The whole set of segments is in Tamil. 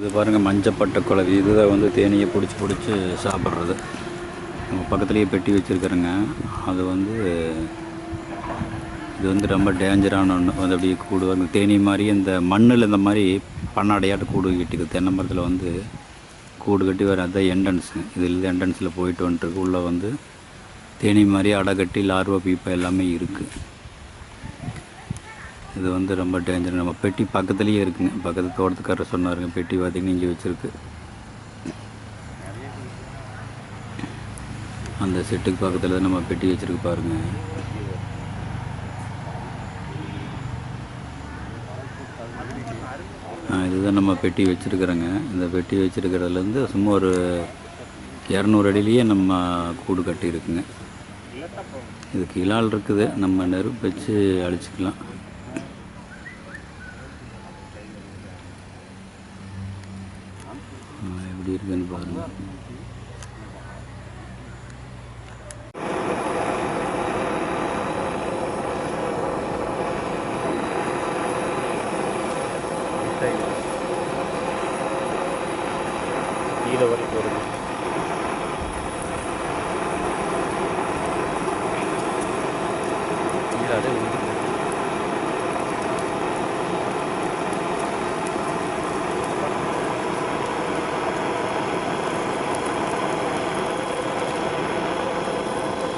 இது பாருங்கள் மஞ்சப்பட்ட குழவி. இதுதான் வந்து தேனியை பிடிச்சி பிடிச்சி சாப்பிட்றது. நம்ம பக்கத்துலேயே பெட்டி வச்சுருக்குறேங்க. அது வந்து இது வந்து ரொம்ப டேஞ்சரான ஒன்று வந்து அப்படியே கூடு வந்து தேனி மாதிரி இந்த மண்ணில் இந்த மாதிரி பண்ணாடையாட்டு கூடு கட்டிக்குது தென்னை மரத்தில் வந்து கூடு கட்டி வர அதுதான் என்ட்ரன்ஸு இதில் என்ட்ரன்ஸில் போயிட்டு வந்துட்டுருக்கு உள்ளே வந்து தேனி மாதிரி அடை கட்டி லார்வா பீப்பா எல்லாமே இருக்குது இது வந்து ரொம்ப டேஞ்சர் நம்ம பெட்டி பக்கத்துலேயே இருக்குங்க. பக்கத்து தோட்டத்துக்காரர் சொன்னாருங்க பெட்டி பார்த்திங்கன்னா இங்கே வச்சுருக்கு. அந்த செட்டுக்கு பக்கத்தில் தான் நம்ம பெட்டி வச்சுருக்கு பாருங்க. இதுதான் நம்ம பெட்டி வச்சுருக்குறோங்க. இந்த பெட்டி வச்சுருக்கிறதுலேருந்து சும்மா ஒரு இரநூறு அடியிலேயே நம்ம கூடு கட்டியிருக்குங்க. இதுக்கு இலால் இருக்குது. நம்ம நெருப்பு வச்சு அழிச்சிக்கலாம். எப்படி இருக்குன்னு பாருங்க. கீழே வரைக்கும் வருது.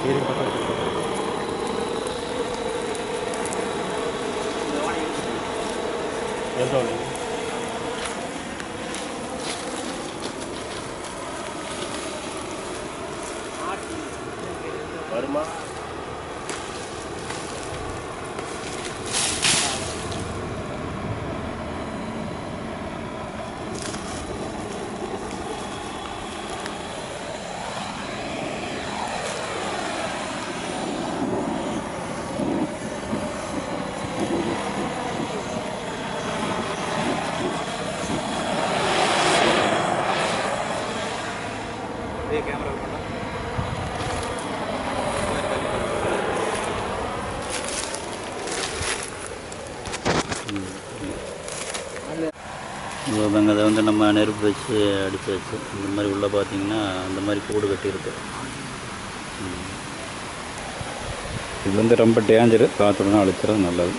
Quieren pasar por acá. El doble. Verma. எந்த வழி? வருமா இதாங்க அதை வந்து நம்ம நெருப்பு வச்சு அடித்து வச்சு இந்த மாதிரி உள்ளே பார்த்தீங்கன்னா அந்த மாதிரி கூடு கட்டியிருக்கு. இது வந்து ரொம்ப டேஞ்சரு காற்றுடன் அழிச்சிறது நல்லது